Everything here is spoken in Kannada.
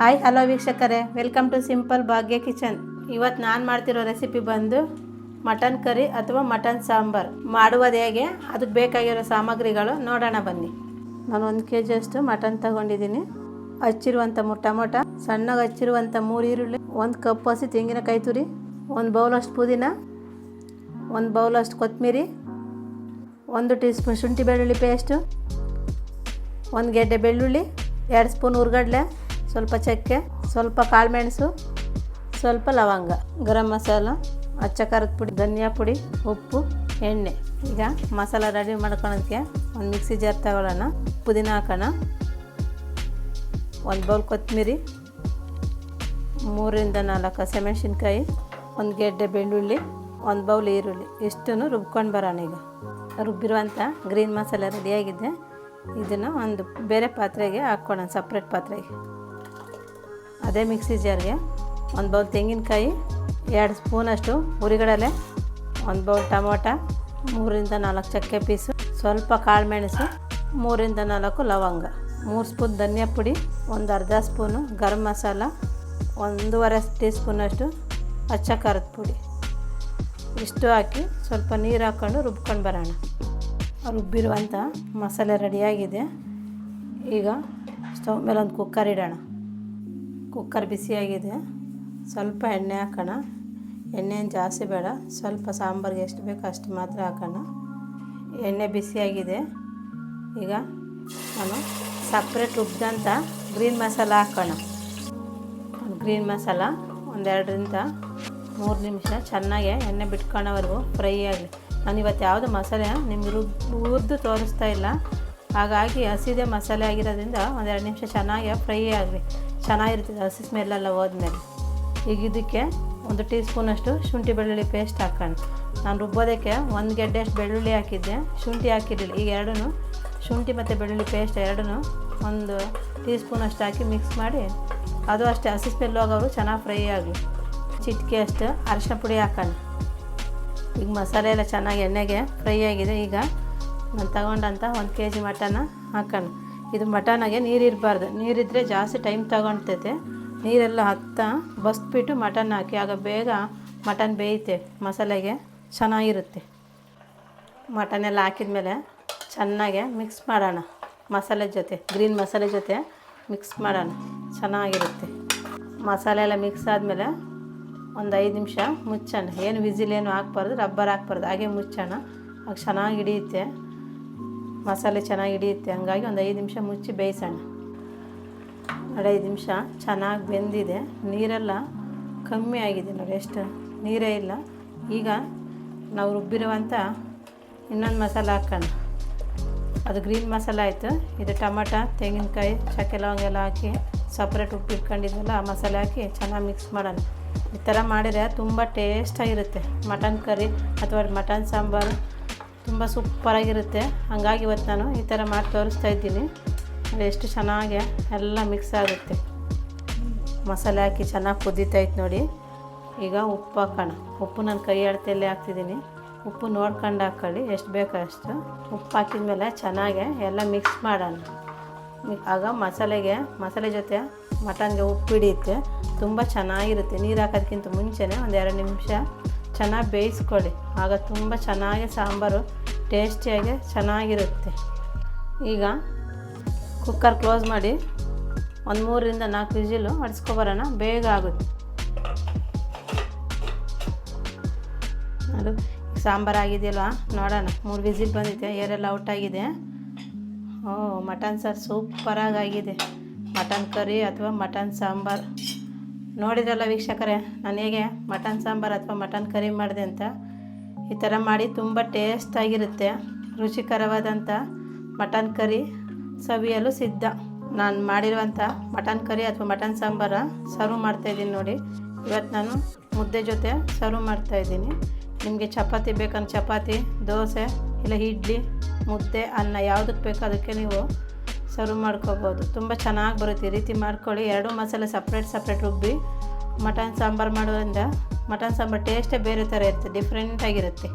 ಹಾಯ್, ಹಲೋ ವೀಕ್ಷಕರೇ. Welcome to simple Bhagya kitchen ಇವತ್ತು ನಾನು ಮಾಡ್ತಿರೋ ರೆಸಿಪಿ ಬಂದು ಮಟನ್ ಕರಿ ಅಥವಾ ಮಟನ್ ಸಾಂಬಾರ್. ಮಾಡುವುದು ಹೇಗೆ? ಅದಕ್ಕೆ ಬೇಕಾಗಿರೋ ಸಾಮಗ್ರಿಗಳು ನೋಡೋಣ ಬನ್ನಿ. ನಾನು ಒಂದು ಕೆ ಜಿಯಷ್ಟು ಮಟನ್ ತಗೊಂಡಿದ್ದೀನಿ. ಹಚ್ಚಿರುವಂಥ ಮೂರು ಟೊಮೊಟ ಸಣ್ಣಗೆ ಹಚ್ಚಿರುವಂಥ ಮೂರು ಈರುಳ್ಳಿ ಒಂದು ಕಪ್ ಹಸಿ ತೆಂಗಿನಕಾಯಿ ತುರಿ, ಒಂದು ಬೌಲಷ್ಟು ಪುದೀನ, ಒಂದು ಬೌಲಷ್ಟು ಕೊತ್ತಂಬರಿ ಒಂದು ಟೀ ಸ್ಪೂನ್ ಶುಂಠಿ ಬೆಳ್ಳುಳ್ಳಿ ಪೇಸ್ಟು ಒಂದು ಗೆಡ್ಡೆ ಬೆಳ್ಳುಳ್ಳಿ, ಎರಡು ಸ್ಪೂನ್ ಹುರ್ಗಡ್ಲೆ ಸ್ವಲ್ಪ ಚಕ್ಕೆ, ಸ್ವಲ್ಪ ಕಾಳುಮೆಣಸು ಸ್ವಲ್ಪ ಲವಂಗ, ಗರಂ ಮಸಾಲ, ಅಚ್ಚ ಖಾರದ ಪುಡಿ, ಧನಿಯಾ ಪುಡಿ, ಉಪ್ಪು, ಎಣ್ಣೆ. ಈಗ ಮಸಾಲ ರೆಡಿ ಮಾಡ್ಕೊಳೋದಕ್ಕೆ ಒಂದು ಮಿಕ್ಸಿ ಜಾರ್ ತಗೊಳ್ಳೋಣ. ಪುದೀನ ಹಾಕೋಣ. ಒಂದು ಬೌಲ್ ಕೊತ್ತಂಬರಿ ಮೂರರಿಂದ ನಾಲ್ಕು ಹಸಿಮೆಣ್ಸಿನ್ಕಾಯಿ, ಒಂದು ಗೆಡ್ಡೆ ಬೆಳ್ಳುಳ್ಳಿ, ಒಂದು ಬೌಲ್ ಈರುಳ್ಳಿ. ಇಷ್ಟನ್ನು ರುಬ್ಕೊಂಡು ಬರೋಣ ಈಗ. ರುಬ್ಬಿರುವಂಥ ಗ್ರೀನ್ ಮಸಾಲೆ ರೆಡಿಯಾಗಿದೆ ಇದನ್ನು ಒಂದು ಬೇರೆ ಪಾತ್ರೆಗೆ ಹಾಕ್ಕೊಳ್ಳೋಣ ಸಪ್ರೇಟ್ ಪಾತ್ರೆಗೆ. ಅದೇ ಮಿಕ್ಸಿ ಜಾರ್ಗೆ ಒಂದು ಬೌಲ್ ತೆಂಗಿನಕಾಯಿ, ಎರಡು ಸ್ಪೂನಷ್ಟು ಹುರಿಗಡಲೆ, ಒಂದು ಬೌಲ್ ಟೊಮೊಟ, ಮೂರಿಂದ ನಾಲ್ಕು ಚಕ್ಕೆ ಪೀಸು, ಸ್ವಲ್ಪ ಕಾಳುಮೆಣಸು ಮೂರಿಂದ ನಾಲ್ಕು ಲವಂಗ, ಮೂರು ಸ್ಪೂನ್ ಧನಿಯಾ ಪುಡಿ, ಒಂದು ಅರ್ಧ ಸ್ಪೂನು ಗರಂ ಮಸಾಲ, ಒಂದೂವರೆ ಟೀ ಸ್ಪೂನಷ್ಟು ಹಚ್ಚ ಖಾರದ ಪುಡಿ. ಇಷ್ಟು ಹಾಕಿ ಸ್ವಲ್ಪ ನೀರು ಹಾಕ್ಕೊಂಡು ರುಬ್ಕೊಂಡು ಬರೋಣ. ರುಬ್ಬಿರುವಂಥ ಮಸಾಲೆ ರೆಡಿಯಾಗಿದೆ. ಈಗ ಸ್ಟವ್ ಮೇಲೆ ಒಂದು ಕುಕ್ಕರ್ ಇಡೋಣ. ಕುಕ್ಕರ್ ಬಿಸಿಯಾಗಿದೆ ಸ್ವಲ್ಪ ಎಣ್ಣೆ ಹಾಕೋಣ. ಎಣ್ಣೆ ಜಾಸ್ತಿ ಬೇಡ. ಸ್ವಲ್ಪ ಸಾಂಬಾರಿಗೆ ಎಷ್ಟು ಬೇಕು ಅಷ್ಟು ಮಾತ್ರ ಹಾಕೋಣ. ಎಣ್ಣೆ ಬಿಸಿಯಾಗಿದೆ ಈಗ ನಾನು ಸಪ್ರೇಟ್ ರುಬ್ಬಿದಂಥ ಗ್ರೀನ್ ಮಸಾಲ ಹಾಕೋಣ. ಗ್ರೀನ್ ಮಸಾಲ ಒಂದೆರಡರಿಂದ ಮೂರು ನಿಮಿಷ ಚೆನ್ನಾಗೆ ಎಣ್ಣೆ ಬಿಟ್ಕೊಳ್ಳೋವರೆಗೂ ಫ್ರೈ ಆಗಲಿ. ನಾನು ಇವತ್ತು ಯಾವುದು ಮಸಾಲೆ ನಿಮ್ಗೆ ರುಬ್ ತೋರಿಸ್ತಾ ಇಲ್ಲ. ಹಾಗಾಗಿ ಹಸಿದೆ ಮಸಾಲೆ ಆಗಿರೋದ್ರಿಂದ ಒಂದೆರಡು ನಿಮಿಷ ಚೆನ್ನಾಗಿ ಫ್ರೈ ಆಗಲಿ. ಚೆನ್ನಾಗಿರ್ತದೆ ಹಸಿ ಸ್ಮೆಲ್ಲೆಲ್ಲ ಹೋದ್ಮೇಲೆ. ಈಗ ಇದಕ್ಕೆ ಒಂದು ಟೀ ಸ್ಪೂನಷ್ಟು ಶುಂಠಿ ಬೆಳ್ಳುಳ್ಳಿ ಪೇಸ್ಟ್ ಹಾಕ್ಕೊಂಡು ನಾನು ರುಬ್ಬೋದಕ್ಕೆ ಒಂದು ಗೆಡ್ಡೆಷ್ಟು ಬೆಳ್ಳುಳ್ಳಿ ಹಾಕಿದ್ದೆ. ಶುಂಠಿ ಹಾಕಿರಲಿಲ್ಲ, ಈಗ ಎರಡೂ ಶುಂಠಿ ಮತ್ತು ಬೆಳ್ಳುಳ್ಳಿ ಪೇಸ್ಟ್ ಎರಡೂ ಒಂದು ಟೀ ಸ್ಪೂನಷ್ಟು ಹಾಕಿ ಮಿಕ್ಸ್ ಮಾಡಿ. ಅದು ಅಷ್ಟೇ, ಹಸಿ ಸ್ಮೆಲ್ ಹೋಗೋರು ಚೆನ್ನಾಗಿ ಫ್ರೈ ಆಗಲಿ. ಚಿಟಿಕೆ ಅಷ್ಟು ಅರಶಿನ ಪುಡಿ ಹಾಕೋಣ. ಈಗ ಮಸಾಲೆ ಎಲ್ಲ ಚೆನ್ನಾಗಿ ಎಣ್ಣೆಗೆ ಫ್ರೈ ಆಗಿದೆ. ಈಗ ನಾನು ತಗೊಂಡಂಥ ಒಂದು ಕೆ ಜಿ ಮಟನ ಹಾಕೋಣ. ಇದು ಮಟನಾಗೆ ನೀರಿರಬಾರ್ದು ನೀರಿದ್ದರೆ ಜಾಸ್ತಿ ಟೈಮ್ ತಗೊಳ್ತೈತೆ ನೀರೆಲ್ಲ ಹತ್ತ ಬಸ್ಬಿಟ್ಟು ಮಟನ್ ಹಾಕಿ, ಆಗ ಬೇಗ ಮಟನ್ ಬೇಯುತ್ತೆ ಮಸಾಲೆಗೆ, ಚೆನ್ನಾಗಿರುತ್ತೆ. ಮಟನ್ ಎಲ್ಲ ಹಾಕಿದ್ಮೇಲೆ ಚೆನ್ನಾಗೆ ಮಿಕ್ಸ್ ಮಾಡೋಣ. ಮಸಾಲೆ ಜೊತೆ ಗ್ರೀನ್ ಮಸಾಲೆ ಜೊತೆ ಮಿಕ್ಸ್ ಮಾಡೋಣ. ಚೆನ್ನಾಗಿರುತ್ತೆ. ಮಸಾಲೆ ಎಲ್ಲ ಮಿಕ್ಸ್ ಆದಮೇಲೆ ಒಂದು ಐದು ನಿಮಿಷ ಮುಚ್ಚೋಣ. ಏನು ವಿಸಿಲ್ ಏನು ಹಾಕ್ಬಾರ್ದು, ರಬ್ಬರ್ ಹಾಕ್ಬಾರ್ದು, ಹಾಗೆ ಮುಚ್ಚೋಣ. ಆಗ ಚೆನ್ನಾಗಿ ಹಿಡಿಯುತ್ತೆ. ಮಸಾಲೆ ಚೆನ್ನಾಗಿ ಹಿಡಿಯುತ್ತೆ. ಹಂಗಾಗಿ ಒಂದು ಐದು ನಿಮಿಷ ಮುಚ್ಚಿ ಬೇಯಿಸೋಣ. ಐದು ನಿಮಿಷ ಚೆನ್ನಾಗಿ ಬೆಂದಿದೆ. ನೀರೆಲ್ಲ ಕಮ್ಮಿ ಆಗಿದೆ ನೋಡಿ ಎಷ್ಟು ನೀರೇ ಇಲ್ಲ. ಈಗ ನಾವು ರುಬ್ಬಿರುವಂಥ ಇನ್ನೊಂದು ಮಸಾಲೆ ಹಾಕೋಣ. ಅದು ಗ್ರೀನ್ ಮಸಾಲ ಆಯಿತು. ಇದು ಟೊಮಟ, ತೆಂಗಿನಕಾಯಿ, ಚಕ್ಕೆ ಲವಂಗ ಎಲ್ಲ ಹಾಕಿ ಸಪ್ರೇಟ್ ಉಪ್ಪು ಇಟ್ಕೊಂಡಿದ್ವಲ್ಲ, ಆ ಮಸಾಲೆ ಹಾಕಿ ಚೆನ್ನಾಗಿ ಮಿಕ್ಸ್ ಮಾಡೋಣ. ಈ ಥರ ಮಾಡಿದರೆ ತುಂಬ ಟೇಸ್ಟಾಗಿರುತ್ತೆ ಮಟನ್ ಕರಿ ಅಥವಾ ಮಟನ್ ಸಾಂಬಾರು ತುಂಬ ಸೂಪರಾಗಿರುತ್ತೆ ಹಂಗಾಗಿ ಇವತ್ತು ನಾನು ಈ ಥರ ಮಾಡಿ ತೋರಿಸ್ತಾ ಇದ್ದೀನಿ. ಎಷ್ಟು ಚೆನ್ನಾಗಿ ಎಲ್ಲ ಮಿಕ್ಸ್ ಆಗುತ್ತೆ. ಮಸಾಲೆ ಹಾಕಿ ಚೆನ್ನಾಗಿ ಕುದೀತೈತೆ ನೋಡಿ. ಈಗ ಉಪ್ಪು ಹಾಕೋಣ. ಉಪ್ಪು ನಾನು ಕೈ ಅಳತೆಯಲ್ಲೇ ಹಾಕ್ತಿದ್ದೀನಿ. ಉಪ್ಪು ನೋಡ್ಕೊಂಡು ಹಾಕ್ಕೊಳ್ಳಿ ಎಷ್ಟು ಬೇಕೋ ಅಷ್ಟು. ಉಪ್ಪು ಹಾಕಿದ ಮೇಲೆ ಚೆನ್ನಾಗೆ ಎಲ್ಲ ಮಿಕ್ಸ್ ಮಾಡೋಣ. ಆಗ ಮಸಾಲೆಗೆ, ಮಸಾಲೆ ಜೊತೆ ಮಟನ್ಗೆ ಉಪ್ಪು ಹಿಡಿಯುತ್ತೆ. ತುಂಬ ಚೆನ್ನಾಗಿರುತ್ತೆ. ನೀರು ಹಾಕೋದಕ್ಕಿಂತ ಮುಂಚೆನೇ ಒಂದು ಎರಡು ನಿಮಿಷ ಚೆನ್ನಾಗಿ ಬೇಯಿಸ್ಕೊಳ್ಳಿ. ಆಗ ತುಂಬ ಚೆನ್ನಾಗಿ ಸಾಂಬಾರು ಟೇಸ್ಟಿಯಾಗಿ ಚೆನ್ನಾಗಿರುತ್ತೆ. ಈಗ ಕುಕ್ಕರ್ ಕ್ಲೋಸ್ ಮಾಡಿ ಒಂದು ಮೂರರಿಂದ ನಾಲ್ಕು ವಿಜಿಲು ಬರೋಣ ಬೇಗ ಆಗುತ್ತೆ. ಅದು ಸಾಂಬಾರು ಆಗಿದೆಯಲ್ವ? ನೋಡೋಣ, ಮೂರು ವಿಸಿಲ್ ಬಂದಿದೆ, ಏರೆಲ್ಲ ಔಟ್ ಆಗಿದೆ. ಓ, ಮಟನ್ ಸಾರು ಸೂಪರಾಗಿ ಆಗಿದೆ. ಮಟನ್ ಕರಿ ಅಥವಾ ಮಟನ್ ಸಾಂಬಾರು. ನೋಡಿದ್ರಲ್ಲ ವೀಕ್ಷಕರೇ, ನಾನು ಹೇಗೆ ಮಟನ್ ಸಾಂಬಾರು ಅಥವಾ ಮಟನ್ ಕರಿ ಮಾಡಿದೆ ಅಂತ, ಈ ಥರ ಮಾಡಿ ತುಂಬ ಟೇಸ್ಟಾಗಿರುತ್ತೆ ರುಚಿಕರವಾದಂಥ ಮಟನ್ ಕರಿ ಸವಿಯಲು ಸಿದ್ಧ. ನಾನು ಮಾಡಿರುವಂಥ ಮಟನ್ ಕರಿ ಅಥವಾ ಮಟನ್ ಸಾಂಬಾರ ಸರ್ವ್ ಮಾಡ್ತಾಯಿದ್ದೀನಿ ನೋಡಿ. ಇವತ್ತು ನಾನು ಮುದ್ದೆ ಜೊತೆ ಸರ್ವ್ ಮಾಡ್ತಾಯಿದ್ದೀನಿ ನಿಮಗೆ ಚಪಾತಿ ಬೇಕಂದ್ರೆ ಚಪಾತಿ, ದೋಸೆ, ಇಲ್ಲ ಇಡ್ಲಿ, ಮುದ್ದೆ, ಅನ್ನ ಯಾವುದಕ್ಕೆ ಬೇಕೋ ಅದಕ್ಕೆ ನೀವು ಸರ್ವ್ ಮಾಡ್ಕೋಬೋದು. ತುಂಬ ಚೆನ್ನಾಗಿ ಬರುತ್ತೆ ಈ ರೀತಿ ಮಾಡ್ಕೊಳ್ಳಿ. ಎರಡೂ ಮಸಾಲೆ ಸಪ್ರೇಟ್ ಸಪ್ರೇಟ್ ರುಬ್ಬಿ ಮಟನ್ ಸಾಂಬಾರು ಮಾಡೋದ್ರಿಂದ ಮಟನ್ ಸಾಂಬಾರು ಟೇಸ್ಟೇ ಬೇರೆ ಥರ ಇರುತ್ತೆ ಡಿಫ್ರೆಂಟಾಗಿರುತ್ತೆ